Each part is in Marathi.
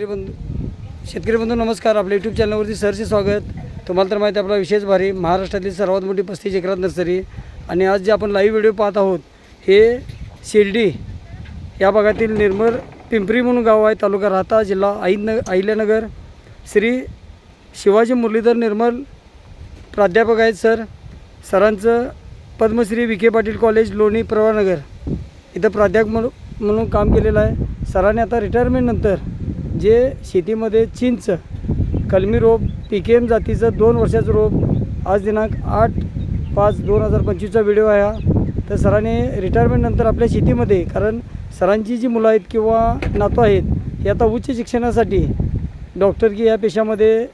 शेतकरी बंधू शेतकरी बंधू नमस्कार. आपल्या यूट्यूब चॅनलवरती सरचे स्वागत. तुम्हाला तर माहिती आहे आपला विशेष भारी महाराष्ट्रातली सर्वात मोठी पस्तीस एकरात नर्सरी. आणि आज जे आपण लाईव्ह व्हिडिओ पाहत आहोत हे शिर्डी या भागातील निर्मळ पिंपरी म्हणून गाव आहे तालुका राहता जिल्हा आईन अहिल्यानगर. श्री शिवाजी मुरलीधर निर्मल प्राध्यापक आहेत सर. सरांचं पद्मश्री विखे पाटील कॉलेज लोणी प्रवानगर इथं प्राध्यापक म्हणून म्हणून काम केलेलं आहे. सरांनी आता रिटायरमेंटनंतर जे शेतीमध्ये चिंच कलमी रोप पी के एम जातीचं दोन वर्षाचं रोप आज दिनांक आठ पाच दोन हजार पंचवीसचा व्हिडिओ आहे हा. तर सरांनी रिटायरमेंटनंतर आपल्या शेतीमध्ये कारण सरांची जी मुलं आहेत किंवा नातू आहेत हे आता उच्च शिक्षणासाठी डॉक्टरकी या पेशामध्ये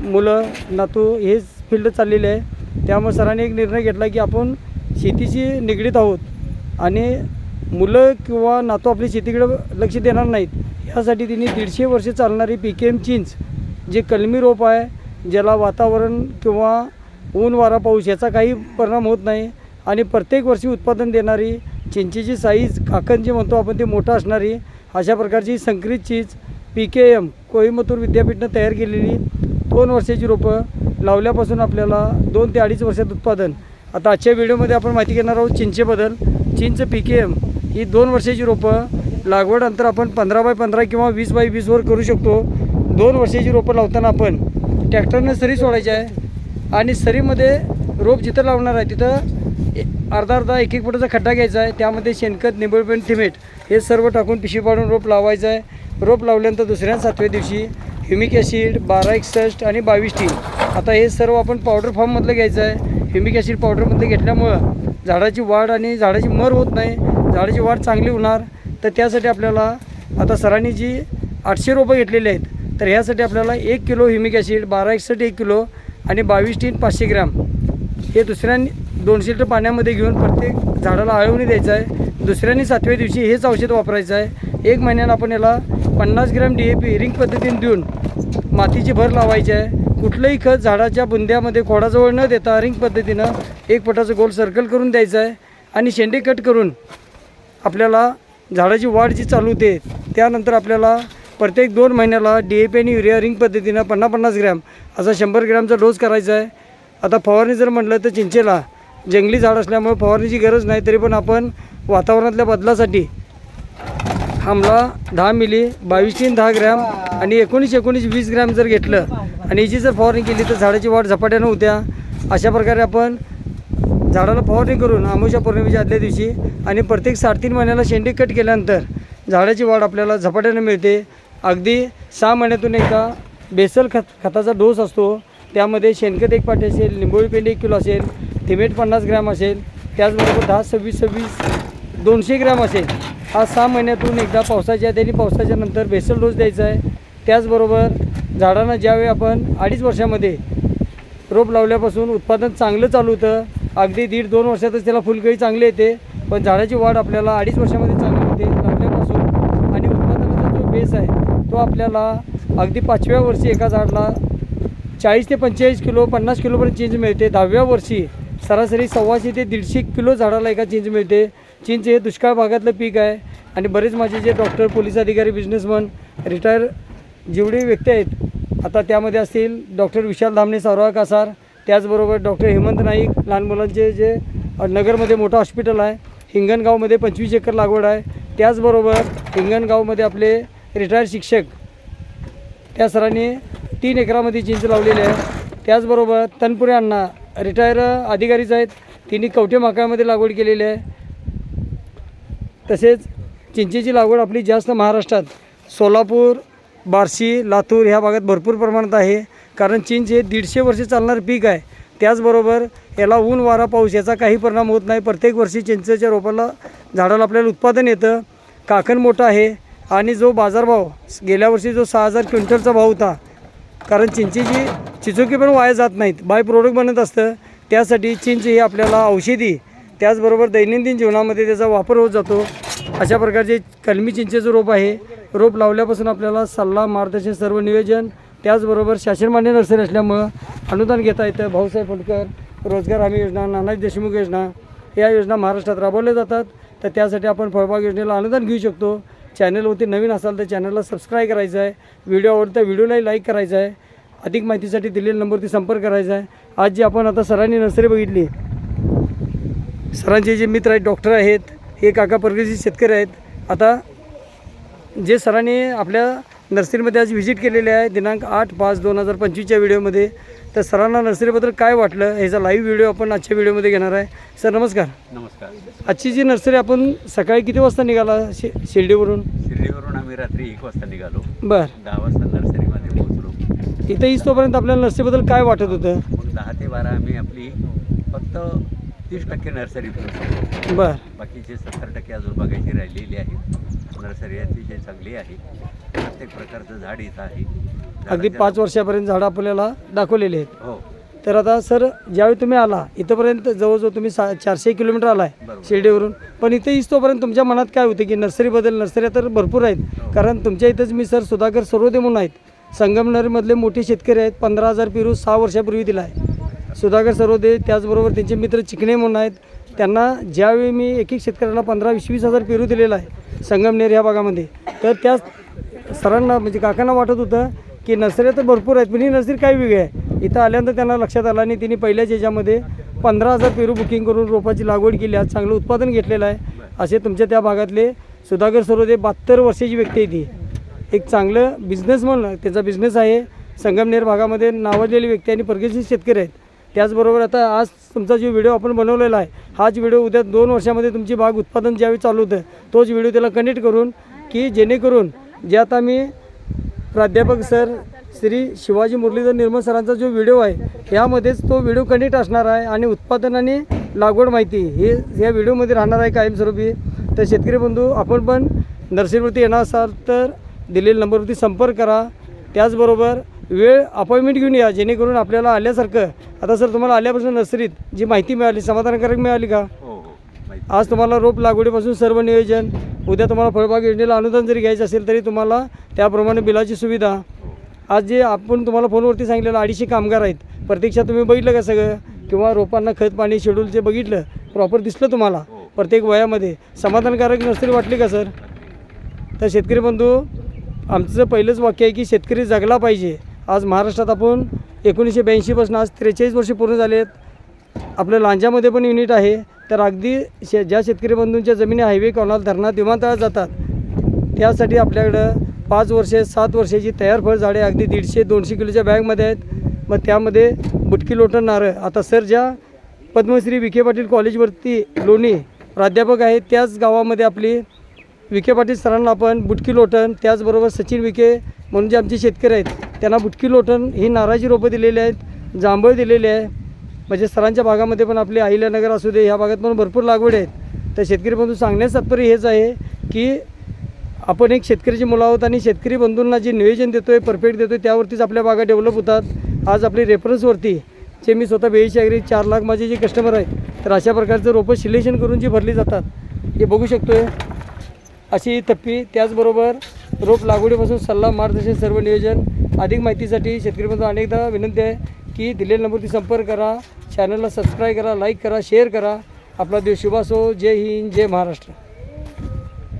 मुलं नातू हेच फील्ड चाललेले आहे. त्यामुळे सरांनी एक निर्णय घेतला की आपण शेतीशी निगडीत आहोत आणि मुलं किंवा नातू आपली शेतीकडे लक्ष देणार नाहीत. यासाठी तिने दीडशे वर्ष चालणारी पी के एम चिंच जे कलमी रोप आहे ज्याला वातावरण किंवा ऊन वारा पाऊस याचा काही परिणाम होत नाही आणि प्रत्येक वर्षी उत्पादन देणारी चिंचेची साईज काकण जे म्हणतो आपण ते मोठं असणारी अशा प्रकारची संकरित चीज पी के एम कोईमतूर विद्यापीठनं तयार केलेली. दोन वर्षाची रोपं लावल्यापासून आपल्याला दोन ते अडीच वर्षात उत्पादन. आता आजच्या व्हिडिओमध्ये आपण माहिती घेणार आहोत चिंचेबद्दल. चिंच पी के एम ही दोन वर्षाची रोपं लागवड अंतर आपण पंधरा बाय पंधरा किंवा वीस बाय वीसवर करू शकतो. दोन वर्षाची रोपं लावताना आपण ट्रॅक्टरनं सरी सोडायची आहे आणि सरीमध्ये रोप जिथं लावणार आहे तिथं अर्धा अर्धा एक एक फुटाचा खड्डा घ्यायचा आहे. त्यामध्ये शेणखत निंबळपेंट थिमेट हे सर्व टाकून पिशवी पाडून रोप लावायचं आहे. रोप लावल्यानंतर दुसऱ्या सातव्या दिवशी ह्युमिक ॲसिड बारा एकसष्ट आणि बावीस टी. आता हे सर्व आपण पावडर फॉर्ममधलं घ्यायचं आहे. ह्युमिक ॲसिड पावडरमधलं घेतल्यामुळं झाडाची वाढ आणि झाडाची मर होत नाही. झाडाची वाढ चांगली होणार. तर त्यासाठी आपल्याला आता सरांनी जी आठशे रोपं घेतलेली आहेत तर ह्यासाठी आपल्याला एक किलो ह्युमिक ॲसिड बारा एकसष्ट एक किलो आणि बावीस टीन पाचशे ग्रॅम हे दुसऱ्या दोनशे लिटर पाण्यामध्ये घेऊन प्रत्येक झाडाला आळवणी द्यायचं आहे. दुसऱ्यांनी सातव्या दिवशी हेच औषध वापरायचं आहे. एक महिन्यानं आपण याला पन्नास gram D A P ring पद्धतीने देऊन मातीची भर लावायची आहे. कुठलंही खत झाडाच्या बुंद्यामध्ये खोडाजवळ न देता रिंग पद्धतीनं एक फुटाचं गोल सर्कल करून द्यायचं आहे आणि शेंडे कट करून आपल्याला झाडाची वाढ जी चालू होते त्यानंतर आपल्याला प्रत्येक दोन महिन्याला डी ए पी आणि युरिया रिंग पद्धतीनं पन्नास पन्नास ग्रॅम असा शंभर ग्रॅमचा डोस करायचा आहे. आता फवारणी जर म्हटलं तर चिंचेला जंगली झाड असल्यामुळे फवारणीची गरज नाही तरी पण आपण वातावरणातल्या बदलासाठी आमला दहा मिली बावीस तीन दहा ग्रॅम आणि एकोणीस एकोणीस वीस ग्रॅम जर घेतलं आणि याची जर फवारणी केली तर झाडाची वाढ झपाट्यानं होत्या. अशा प्रकारे आपण झाडाला फवारणी करून आमोशा पौर्णिमेच्या आदल्या दिवशी आणि प्रत्येक साडेतीन महिन्याला शेंडी कट केल्यानंतर झाडाची वाढ आपल्याला झपाट्यानं मिळते. अगदी सहा महिन्यातून एकदा बेसल खत खताचा डोस असतो. त्यामध्ये शेणखत एक पाटी असेल लिंबोळी पेंडी एक किलो असेल थिमेट पन्नास ग्रॅम असेल त्याचबरोबर दहा सव्वीस सव्वीस दोनशे ग्रॅम असेल. हा सहा महिन्यातून एकदा पावसाच्या त्यांनी पावसाच्या नंतर बेसल डोस द्यायचा आहे. त्याचबरोबर झाडांना ज्यावेळी आपण अडीच वर्षामध्ये रोप लावल्यापासून उत्पादन चांगलं चालू होतं अगदी दीड दोन वर्षातच त्याला फुलकळी चांगली येते पण झाडाची वाढ आपल्याला अडीच वर्षामध्ये चांगली होते लागल्यापासून. आणि उत्पादनाचा जो बेस आहे तो आपल्याला अगदी पाचव्या वर्षी एका झाडाला चाळीस ते पंचेचाळीस किलो पन्नास किलोपर्यंत चिंच मिळते. दहाव्या वर्षी सरासरी सव्वाशे ते दीडशे किलो झाडाला एका चिंच मिळते. चिंच हे दुष्काळ भागातलं पीक आहे. आणि बरेच माझे जे डॉक्टर पोलीस अधिकारी बिझनेसमन रिटायर जेवढे व्यक्ती आहेत आता त्यामध्ये असतील डॉक्टर विशाल धामणे सावरा कासार त्याचबरोबर डॉक्टर हेमंत नाईक लहान मुलांचे जे नगरमध्ये मोठं हॉस्पिटल आहे हिंगणगावमध्ये पंचवीस एकर लागवड आहे. त्याचबरोबर हिंगणगावमध्ये आपले रिटायर्ड शिक्षक त्या सरांनी तीन एकरामध्ये चिंच लावलेली आहे. त्याचबरोबर तनपुरे अण्णा रिटायर अधिकारीच आहेत. तिने कवठे माकामध्ये लागवड केलेली आहे. तसेच चिंचेची लागवड आपली जास्त महाराष्ट्रात सोलापूर बार्शी लातूर ह्या भागात भरपूर प्रमाणात आहे. कारण चिंच हे दीडशे वर्ष चालणारं पीक आहे त्याचबरोबर याला ऊन वारा पाऊस याचा काही परिणाम होत नाही. प्रत्येक वर्षी चिंचेच्या रोपाला झाडाला आपल्याला उत्पादन येतं. काकण मोठं आहे आणि जो बाजारभाव गेल्या वर्षी जो सहा हजार क्विंटलचा भाव होता कारण चिंचेची चिचुकी पण वाया जात नाहीत बाय प्रोडक्ट बनत असतं. त्यासाठी चिंच ही आपल्याला औषधी त्याचबरोबर दैनंदिन जीवनामध्ये त्याचा वापर होत जातो. अशा प्रकारचे कलमी चिंचेचं रोप आहे. रोप लावल्यापासून आपल्याला सल्ला मार्गदर्शन सर्व नियोजन त्याचबरोबर शासनमान्य नर्सरी असल्यामुळं अनुदान घेता येतं. भाऊसाहेब फुंडकर रोजगार हमी योजना नानाजी देशमुख योजना या योजना महाराष्ट्रात राबवल्या जातात. तर त्यासाठी आपण फळबाग योजनेला अनुदान घेऊ शकतो. चॅनलवरती नवीन असाल तर चॅनलला सबस्क्राईब करायचं आहे. व्हिडिओ आवडता व्हिडिओलाही लाईक करायचा आहे. अधिक माहितीसाठी दिलेल्या नंबरवरती संपर्क करायचा आहे. आज जी आपण आता सरांनी नर्सरी बघितली सरांचे जे मित्र आहेत डॉक्टर आहेत हे काका परदेशी शेतकरी आहेत. आता जे सरांनी आपल्या नर्सरीमध्ये आज व्हिजिट केलेले आहे. दिनांक आठ पाच दोन हजार पंचवीसच्या व्हिडिओमध्ये. तर सरांना नर्सरीबद्दल काय वाटलं? ह्याचा लाईव्ह व्हिडिओ आपण आजच्या व्हिडिओमध्ये घेणार आहे. सर नमस्कार. नमस्कार. आजची जी नर्सरी आपण सकाळी किती वाजता निघाला शे शिर्डीवरून? शिर्डीवरून आम्ही रात्री एक वाजता निघालो. बरं. दहा वाजता नर्सरीमध्ये पोहोचलो. इथं इथपर्यंत आपल्याला नर्सरीबद्दल काय वाटत होतं? मग दहा ते बारा आम्ही आपली फक्त तीस टक्के नर्सरी बरं. बाकीचे सत्तर टक्के अजून बघायची राहिलेली आहे. नर्सरी अतिशय चांगली आहे प्रत्येक प्रकारचं झाड इथं आहे. अगदी पाच वर्षापर्यंत झाडं आपल्याला दाखवलेली आहेत. हो. तर आता सर ज्यावेळी तुम्ही आला इथंपर्यंत जवळजवळ तुम्ही सा चारशे किलोमीटर आलाय. शिर्डीवरून. पण इथे इथोपर्यंत तुमच्या मनात काय होते की नर्सरीबद्दल नर्सऱ्या तर भरपूर आहेत. कारण तुमच्या इथंच मी सर सुधाकर सरोदे म्हणून आहेत. संगमनेरमधले मोठे शेतकरी आहेत पंधरा हजार पेरू सहा वर्षापूर्वी दिला आहे सुधाकर सरोदे त्याचबरोबर त्यांचे मित्र चिकणे म्हणून आहेत. त्यांना ज्यावेळी मी एक एक शेतकऱ्यांना पंधरा वीस वीस हजार पेरू दिलेला आहे संगमनेर ह्या भागामध्ये तर त्या सरांना म्हणजे काकांना वाटत होतं की नर्सऱ्या तर भरपूर आहेत पण ही नर्सरी काय वेगळी आहे? इथं आल्यानंतर त्यांना लक्षात आलं आणि त्यांनी पहिल्याच याच्यामध्ये पंधरा हजार पेरू बुकिंग करून रोपाची लागवड केली आज चांगलं उत्पादन घेतलेलं आहे. असे तुमच्या त्या भागातले सुधाकर सरोदे बहात्तर वर्षाची व्यक्ती आहे ती. एक चांगलं बिझनेस म्हणलं त्याचा बिझनेस आहे. संगमनेर भागामध्ये नावाजलेली व्यक्ती आणि परदेशी शेतकरी आहेत. त्याचबरोबर आता आज तुमचा जो व्हिडिओ आपण बनवलेला आहे हाच व्हिडिओ उद्या दोन वर्षामध्ये तुमची बाग उत्पादन ज्यावेळी चालू होतं तोच व्हिडिओ त्याला कनेक्ट करून की जेणेकरून जे आता मी प्राध्यापक सर श्री शिवाजी मुरलीधर निर्मल सरांचा जो व्हिडिओ आहे यामध्येच तो व्हिडिओ कनेक्ट असणार आहे आणि उत्पादन आणि लागवड माहिती हे या व्हिडिओमध्ये राहणार आहे कायमस्वरूपी. तर शेतकरी बंधू आपण पण नर्सरीवरती येणार असाल तर दिलेल्या नंबरवरती संपर्क करा. त्याचबरोबर वेळ अपॉइंटमेंट घेऊन या जेणेकरून आपल्याला आल्यासारखं आता सर तुम्हाला आल्यापासून नर्सरीत जी माहिती मिळाली समाधानकारक मिळाली का? हो हो. आज तुम्हाला रोप लागवडीपासून सर्व नियोजन उद्या तुम्हाला फळबाग योजनेला अनुदान जरी घ्यायचं असेल तरी तुम्हाला त्याप्रमाणे बिलाची सुविधा. आज जे आपण तुम्हाला फोनवरती सांगितलेलं अडीचशे कामगार आहेत प्रत्यक्षात तुम्ही बघितलं का सगळं? किंवा रोपांना खत पाणी शेड्यूल जे बघितलं प्रॉपर दिसलं तुम्हाला प्रत्येक वयामध्ये. समाधानकारक नर्सरी वाटली का सर? तर शेतकरी बंधू आमचं पहिलंच वाक्य आहे की शेतकरी जगला पाहिजे. आज महाराष्ट्रात आपण एकोणीसशे ब्याऐंशीपासून आज त्रेचाळीस वर्षे पूर्ण झाले आहेत आपल्या लांजामध्ये पण युनिट आहे. तर अगदी शे ज्या शेतकरी बंधूंच्या जमिनी हायवे कॉर्नर धरणात विमानतळात जातात त्यासाठी आपल्याकडं पाच वर्षे सात वर्षाची तयार फळ झाडे अगदी दीडशे दोनशे किलोच्या बॅगमध्ये आहेत. मग त्यामध्ये बुटकी लोटण नारळ. आता सर ज्या पद्मश्री विखे पाटील कॉलेजवरती लोणी प्राध्यापक आहेत त्याच गावामध्ये आपली विखे पाटील सरांना आपण बुटकी लोटण त्याचबरोबर सचिन विखे म्हणून जे आमचे शेतकरी आहेत त्यांना बुटकी लोटण ही नारळाची रोपं दिलेली आहेत जांभळ दिलेली आहे. म्हणजे सरांच्या भागामध्ये पण आपले अहिल्यानगर असू दे ह्या भागात पण भरपूर लागवड आहेत. तर शेतकरी बंधू सांगण्यास तात्पर्य हेच आहे की आपण एक शेतकऱ्याची मुलं आहोत आणि शेतकरी बंधूंना जे नियोजन देतो आहे परफेक्ट देतो आहे त्यावरतीच आपल्या बागा डेव्हलप होतात. आज आपली रेफरन्सवरती जे मी स्वतः बेळीची अगदी चार लाख माझे जे कस्टमर आहेत तर अशा प्रकारचं रोपं सिलेक्शन करून जी भरली जातात हे बघू शकतो आहे अशी तप्पी त्याचबरोबर रोप लागवडीपासून सल्ला मार्गदर्शन सर्व नियोजन अधिक माहितीसाठी शेतकरी बंधू अनेकदा विनंती आहे की दिलेल्या नंबरवरती संपर्क करा चॅनलला सबस्क्राईब करा लाईक करा शेअर करा. आपला देश शुभ असो. जय हिंद जय महाराष्ट्र.